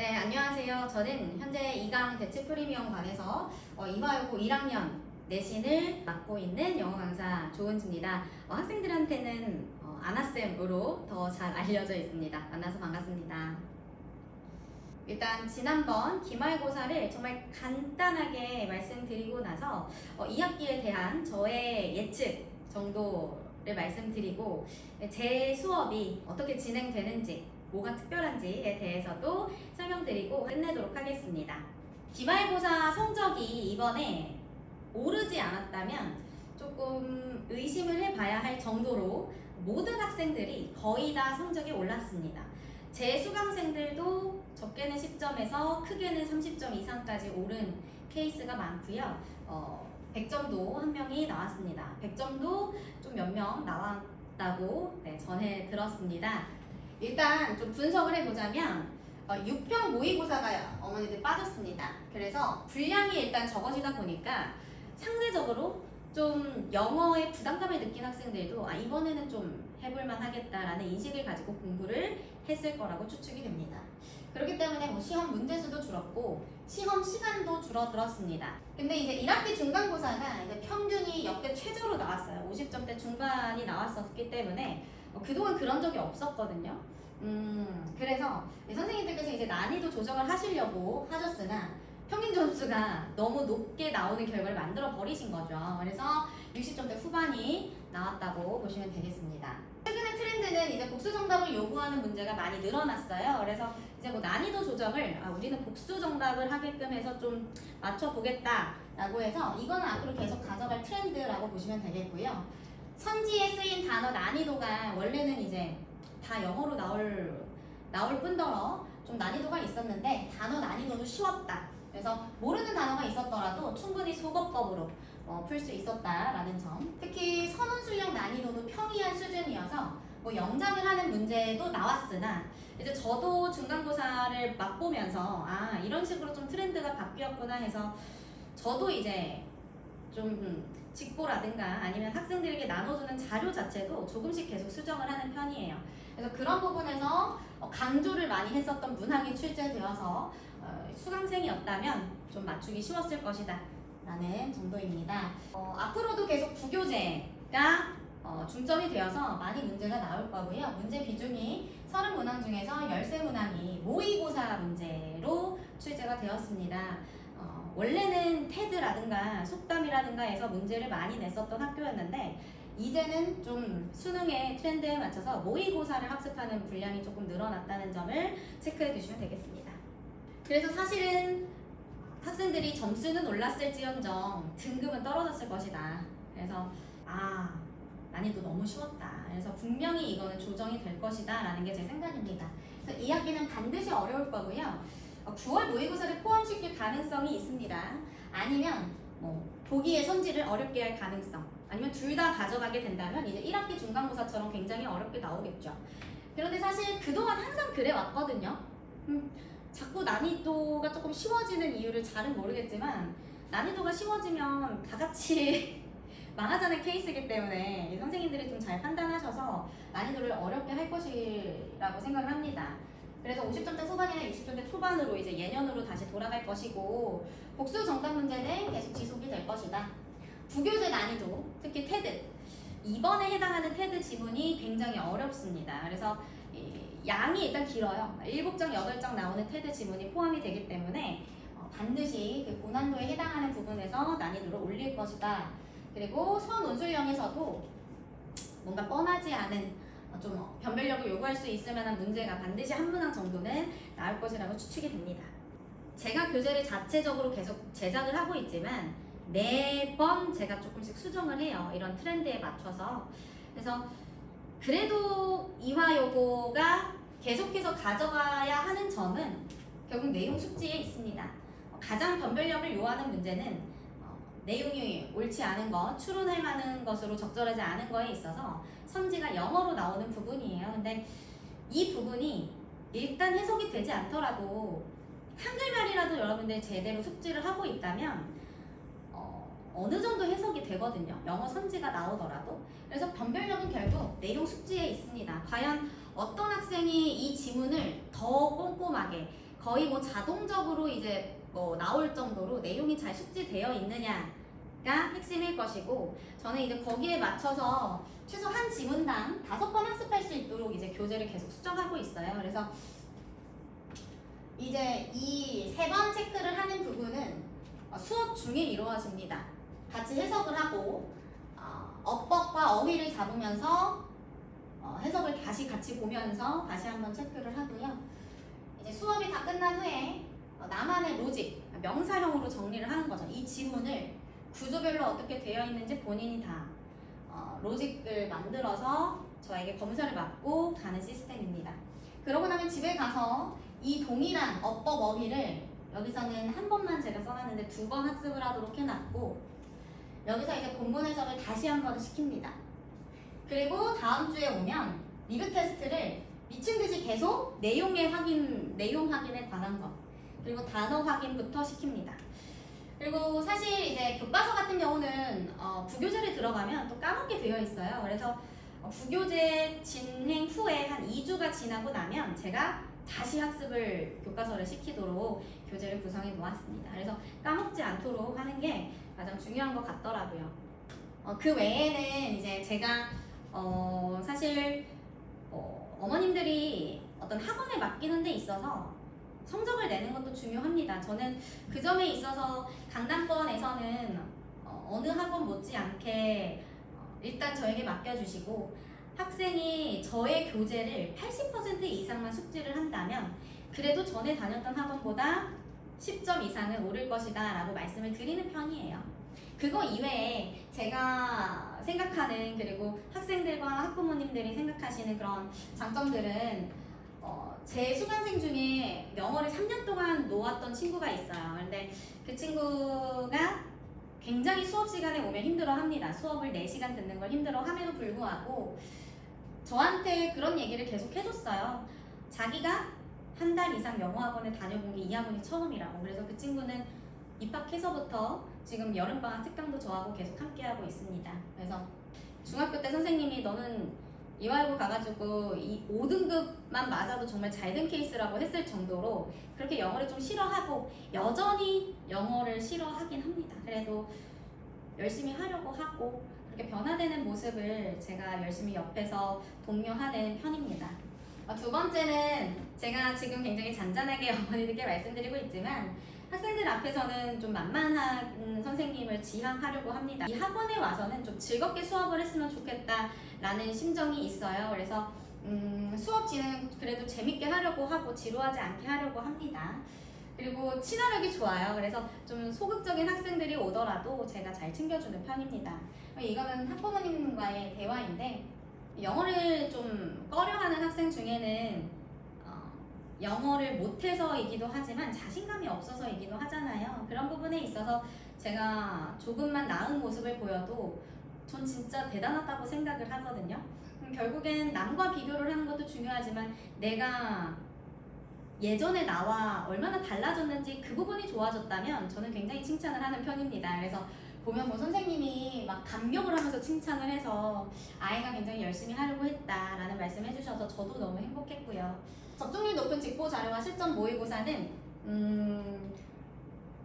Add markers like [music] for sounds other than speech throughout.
네, 안녕하세요. 저는 현재 2강 대치 프리미엄 관에서 어, 이화여고 1학년 내신을 맡고 있는 영어 강사 조은지입니다. 어, 학생들한테는 어, 아나쌤으로 더 잘 알려져 있습니다. 만나서 반갑습니다. 일단 지난번 기말고사를 정말 간단하게 말씀드리고 나서 어, 2학기에 대한 저의 예측 정도를 말씀드리고 제 수업이 어떻게 진행되는지 뭐가 특별한지에 대해서도 설명드리고 끝내도록 하겠습니다. 기말고사 성적이 이번에 오르지 않았다면 조금 의심을 해봐야 할 정도로 모든 학생들이 거의 다 성적이 올랐습니다. 제 수강생들도 적게는 10점에서 크게는 30점 이상까지 오른 케이스가 많고요. 어, 100점도 한 명이 나왔습니다. 100점도 좀 몇 명 나왔다고 네, 전해 들었습니다. 일단 좀 분석을 해보자면 어, 6평 모의고사가 어머니들 빠졌습니다. 그래서 분량이 일단 적어지다 보니까 상대적으로 좀 영어에 부담감을 느낀 학생들도 아 이번에는 좀 해볼만 하겠다라는 인식을 가지고 공부를 했을 거라고 추측이 됩니다. 그렇기 때문에 뭐 시험 문제수도 줄었고 시험 시간도 줄어들었습니다. 근데 이제 1학기 중간고사가 이제 평균이 역대 최저로 나왔어요. 50점대 중반이 나왔었기 때문에 어, 그동안 그런 적이 없었거든요. 음, 그래서 이 선생님들께서 이제 난이도 조정을 하시려고 하셨으나 평균 점수가 너무 높게 나오는 결과를 만들어 버리신 거죠. 그래서 60점대 후반이 나왔다고 보시면 되겠습니다. 최근의 트렌드는 이제 복수 정답을 요구하는 문제가 많이 늘어났어요. 그래서 이제 뭐 난이도 조정을 아, 우리는 복수 정답을 하게끔 해서 좀 맞춰보겠다라고 해서 이거는 앞으로 계속 가져갈 트렌드라고 보시면 되겠고요. 선지에 쓰인 단어 난이도가 원래는 이제 다 영어로 나올 나올 뿐더러 좀 난이도가 있었는데 단어 난이도도 쉬웠다. 그래서 모르는 단어가 있었더라도 충분히 속어법으로 어, 풀수 있었다라는 점. 특히 선언 술력 난이도도 평이한 수준이어서 뭐 영작을 하는 문제도 나왔으나 이제 저도 중간고사를 맛보면서 아 이런 식으로 좀 트렌드가 바뀌었구나 해서 저도 이제 좀 직보라든가 아니면 학생들에게 나눠주는 자료 자체도 조금씩 계속 수정을 하는 편이에요. 그래서 그런 부분에서 어, 강조를 많이 했었던 문항이 출제되어서 어, 수강생이었다면 좀 맞추기 쉬웠을 것이다. 라는 정도입니다. 어, 앞으로도 계속 부교재가 어, 중점이 되어서 많이 문제가 나올 거고요. 문제 비중이 30문항 중에서 13문항이 모의고사 문제로 출제가 되었습니다. 어, 원래는 테드라든가 속담 이라든가 해서 문제를 많이 냈었던 학교였는데 이제는 좀 수능의 트렌드에 맞춰서 모의고사를 학습하는 분량이 조금 늘어났다는 점을 체크해 두시면 되겠습니다. 그래서 사실은 학생들이 점수는 올랐을지언정 등급은 떨어졌을 것이다. 그래서 아 난이도 너무 쉬웠다. 그래서 분명히 이거는 조정이 될 것이다 라는 게 제 생각입니다. 그래서 이 학기는 반드시 어려울 거고요. 어, 9월 모의고사를 포함시킬 가능성이 있습니다. 아니면 뭐 보기의 성질을 어렵게 할 가능성. 아니면 둘 다 가져가게 된다면 이제 1학기 중간고사처럼 굉장히 어렵게 나오겠죠. 그런데 사실 그동안 항상 그래 왔거든요. 음, 자꾸 난이도가 조금 쉬워지는 이유를 잘은 모르겠지만 난이도가 쉬워지면 다 같이 [laughs] 망하자는 케이스이기 때문에 이 선생님들이 좀 잘 판단하셔서 난이도를 어렵게 할 것이라고 생각을 합니다. 그래서 50점대 후반이나 60점대 초반으로 이제 예년으로 다시 돌아갈 것이고 복수 정답 문제는 계속 지속이 될 것이다. 부교재 난이도, 특히 테드. 이번에 해당하는 테드 지문이 굉장히 어렵습니다. 그래서 이 양이 일단 길어요. 7장, 8장 나오는 테드 지문이 포함이 되기 때문에 어, 반드시 그 고난도에 해당하는 부분에서 난이도를 올릴 것이다. 그리고 수원논술형에서도 뭔가 뻔하지 않은 어, 좀 변별력을 요구할 수 있을 만한 문제가 반드시 한 문항 정도는 나올 것이라고 추측이 됩니다. 제가 교재를 자체적으로 계속 제작을 하고 있지만 매번 제가 조금씩 수정을 해요. 이런 트렌드에 맞춰서. 그래서 그래도 이화여고가 계속해서 가져가야 하는 점은 결국 내용 숙지에 있습니다. 어, 가장 변별력을 요하는 문제는 어, 내용이 옳지 않은 것, 추론할 만한 것으로 적절하지 않은 거에 있어서 선지가 영어로 나오는 부분이에요. 근데 이 부분이 일단 해석이 되지 않더라도 한글말이라도 여러분들 제대로 숙지를 하고 있다면 어, 어느 정도 해석이 되거든요. 영어 선지가 나오더라도. 그래서 변별력은 결국 내용 숙지에 있습니다. 과연 어떤 학생이 이 지문을 더 꼼꼼하게 거의 뭐 자동적으로 이제 뭐 나올 정도로 내용이 잘 숙지되어 있느냐 가 핵심일 것이고 저는 이제 거기에 맞춰서 최소 한 지문당 다섯 번 학습할 수 있도록 이제 교재를 계속 수정하고 있어요. 그래서 이제 이 세 번 체크를 하는 부분은 어, 수업 중에 이루어집니다. 같이 해석을 하고 어, 어법과 어휘를 잡으면서 어, 해석을 다시 같이 보면서 다시 한번 체크를 하고요. 이제 수업이 다 끝난 후에 어, 나만의 로직, 명사형으로 정리를 하는 거죠. 이 지문을 구조별로 어떻게 되어 있는지 본인이 다 어, 로직을 만들어서 저에게 검사를 받고 가는 시스템입니다. 그러고 나면 집에 가서 이 동일한 어법 어휘를 여기서는 한 번만 제가 써놨는데 두 번 학습을 하도록 해놨고 여기서 이제 본문 해석을 다시 한 번 시킵니다. 그리고 다음 주에 오면 리뷰 테스트를 미친 듯이 계속 내용의 확인, 내용 확인에 관한 것 그리고 단어 확인부터 시킵니다. 그리고 사실 이제 교과서 같은 경우는 어, 부교재를 들어가면 또 까먹게 되어 있어요. 그래서 어, 부교재 진행 후에 한 2주가 지나고 나면 제가 다시 학습을 교과서를 시키도록 교재를 구성해 놓았습니다. 그래서 까먹지 않도록 하는 게 가장 중요한 것 같더라고요. 어, 그 외에는 이제 제가 어, 사실 어, 어머님들이 어떤 학원에 맡기는 데 있어서 성적을 내는 것도 중요합니다. 저는 그 점에 있어서 강남권에서는 어, 어느 학원 못지않게 어, 일단 저에게 맡겨주시고 학생이 저의 교재를 80% 이상만 숙지를 한다면 그래도 전에 다녔던 학원보다 10점 이상은 오를 것이다 라고 말씀을 드리는 편이에요. 그거 이외에 제가 생각하는 그리고 학생들과 학부모님들이 생각하시는 그런 장점들은 어, 제 수강생 중에 영어를 3년 동안 놓았던 친구가 있어요. 근데 그 친구가 굉장히 수업 시간에 오면 힘들어 합니다. 수업을 4시간 듣는 걸 힘들어 함에도 불구하고 저한테 그런 얘기를 계속 해줬어요. 자기가 한 달 이상 영어 학원을 다녀본 게 이 학원이 처음이라고. 그래서 그 친구는 입학해서부터 지금 여름방학 특강도 저하고 계속 함께하고 있습니다. 그래서 중학교 때 선생님이 너는 이화여고 가가지고 이 5등급만 맞아도 정말 잘 된 케이스라고 했을 정도로 그렇게 영어를 좀 싫어하고 여전히 영어를 싫어하긴 합니다. 그래도 열심히 하려고 하고 그렇게 변화되는 모습을 제가 열심히 옆에서 독려하는 편입니다. 어, 두 번째는 제가 지금 굉장히 잔잔하게 [laughs] 어머니들께 말씀드리고 있지만 학생들 앞에서는 좀 만만한 선생님을 지향하려고 합니다. 이 학원에 와서는 좀 즐겁게 수업을 했으면 좋겠다라는 심정이 있어요. 그래서 음, 수업 진행 그래도 재밌게 하려고 하고 지루하지 않게 하려고 합니다. 그리고 친화력이 좋아요. 그래서 좀 소극적인 학생들이 오더라도 제가 잘 챙겨주는 편입니다. 이거는 학부모님과의 대화인데 영어를 좀 꺼려하는 학생 중에는 어, 영어를 못해서이기도 하지만 자신감이 없어서이기도 하잖아요. 그런 부분에 있어서 제가 조금만 나은 모습을 보여도 전 진짜 대단하다고 생각을 하거든요. 음, 결국엔 남과 비교를 하는 것도 중요하지만 내가 예전에 나와 얼마나 달라졌는지 그 부분이 좋아졌다면 저는 굉장히 칭찬을 하는 편입니다. 그래서 보면 뭐 선생님이 막 감격을 하면서 칭찬을 해서 아이가 굉장히 열심히 하려고 했다라는 말씀 해주셔서 저도 너무 행복했고요. 접종률 높은 직보 자료와 실전 모의고사는 음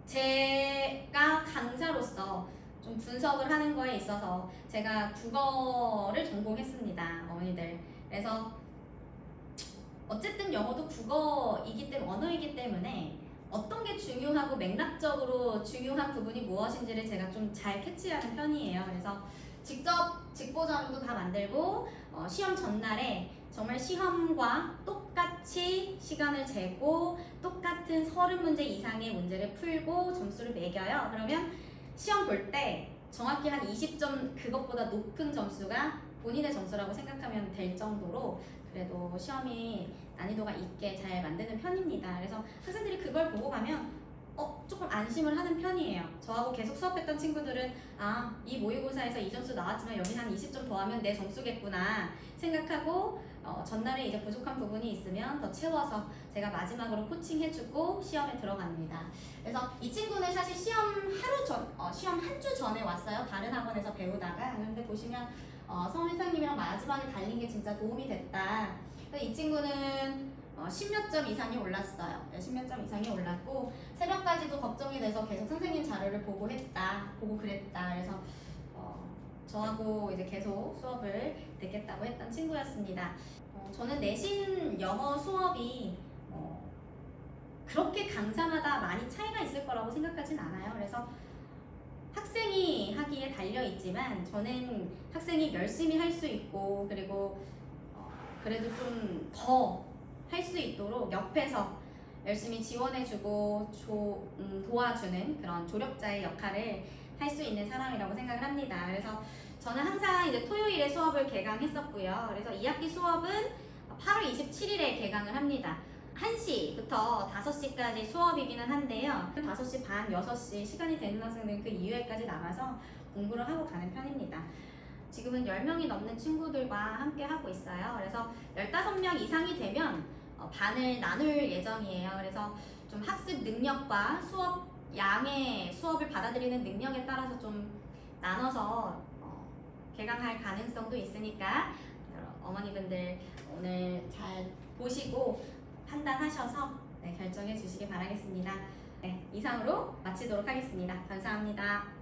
제가 강사로서 좀 분석을 하는 거에 있어서 제가 국어를 전공했습니다 어머니들 그래서 어쨌든 영어도 국어이기 때문에 언어이기 때문에 어떤 게 중요하고 맥락적으로 중요한 부분이 무엇인지를 제가 좀 잘 캐치하는 편이에요. 그래서 직접 직보 자료도 다 만들고 어, 시험 전날에 정말 시험과 똑같이 시간을 재고 똑같은 서른 문제 이상의 문제를 풀고 점수를 매겨요. 그러면 시험 볼 때 정확히 한 20점 그것보다 높은 점수가 본인의 점수라고 생각하면 될 정도로 그래도 시험이 난이도가 있게 잘 만드는 편입니다. 그래서 학생들이 그걸 보고 가면 어, 조금 안심을 하는 편이에요. 저하고 계속 수업했던 친구들은 아, 이 모의고사에서 이 점수 나왔지만 여기 한 20점 더하면 내 점수겠구나 생각하고 어, 전날에 이제 부족한 부분이 있으면 더 채워서 제가 마지막으로 코칭해주고 시험에 들어갑니다. 그래서 이 친구는 사실 시험 하루 전, 어, 시험 한 주 전에 왔어요. 다른 학원에서 배우다가. 그런데 보시면 어, 성 회장님이랑 마지막에 달린 게 진짜 도움이 됐다. 이 친구는 어, 10몇 점 이상이 올랐어요. 네, 10몇 점 이상이 올랐고 새벽까지도 걱정이 돼서 계속 선생님 자료를 보고 했다, 보고 그랬다. 그래서 어, 저하고 이제 계속 수업을 듣겠다고 했던 친구였습니다. 어, 저는 내신 영어 수업이 어, 그렇게 강사마다 많이 차이가 있을 거라고 생각하진 않아요. 그래서 학생이 하기에 달려 있지만 저는 학생이 열심히 할 수 있고 그리고 어, 그래도 좀 더 할 수 있도록 옆에서 열심히 지원해주고 조, 음, 도와주는 그런 조력자의 역할을 할 수 있는 사람이라고 생각을 합니다. 그래서 저는 항상 이제 토요일에 수업을 개강했었고요. 그래서 2학기 수업은 8월 27일에 개강을 합니다. 1시부터 5시까지 수업이기는 한데요. 5시 반, 6시 시간이 되는 학생들은 그 이후에까지 나가서 공부를 하고 가는 편입니다. 지금은 10명이 넘는 친구들과 함께 하고 있어요. 그래서 15명 이상이 되면 어, 반을 나눌 예정이에요. 그래서 좀 학습 능력과 수업 양의 수업을 받아들이는 능력에 따라서 좀 나눠서 어, 개강할 가능성도 있으니까 어, 어머니분들 오늘 잘 보시고 판단하셔서 네, 결정해 주시기 바라겠습니다. 네, 이상으로 마치도록 하겠습니다. 감사합니다.